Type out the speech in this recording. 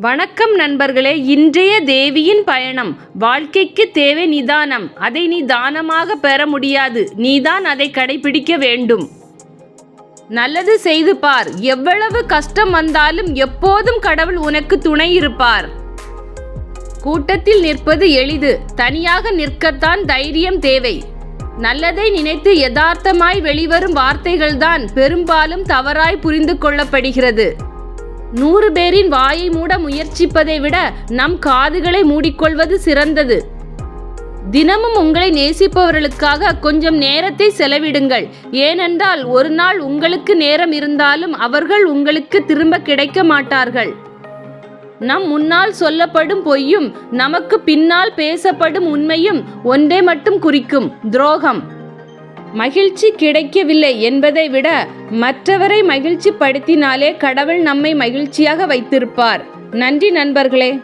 வணக்கம் நண்பர்களே இன்றைய தேவியின் பயணம் வாழ்க்கைக்கு தேவை நிதானம். அதை நீ தானமாக பெற முடியாது. நீதான் அதை கடைபிடிக்க வேண்டும். நல்லது செய்து பார். எவ்வளவு கஷ்டம் வந்தாலும் எப்போதும் கடவுள் உனக்கு துணை இருப்பார். கூட்டத்தில் நிற்பது எளிது. தனியாக நிற்கத்தான் தைரியம் தேவை. நல்லதை நினைத்து யதார்த்தமாய் வெளிவரும் வார்த்தைகள்தான் பெரும்பாலும் தவறாய் புரிந்து கொள்ளப்படுகிறது. நூறு பேரின் வாயை மூட முயற்சிப்பதை விட நம் காதுகளை மூடிக்கொள்வது சிறந்தது. தினமும் உங்களை நேசிப்பவர்களுக்காக கொஞ்சம் நேரத்தை செலவிடுங்கள். ஏனென்றால் ஒரு நாள் உங்களுக்கு நேரம் இருந்தாலும் அவர்கள் உங்களுக்கு திரும்ப கிடைக்க மாட்டார்கள். நம் முன்னால் சொல்லப்படும் பொய்யும் நமக்கு பின்னால் பேசப்படும் உண்மையும் ஒன்றே மட்டும் குறிக்கும். துரோகம். மகிழ்ச்சி கிடைக்கவில்லை என்பதை விட மற்றவரை மகிழ்ச்சி படுத்தினாலே கடவுள் நம்மை மகிழ்ச்சியாக வைத்திருப்பார். நன்றி நண்பர்களே.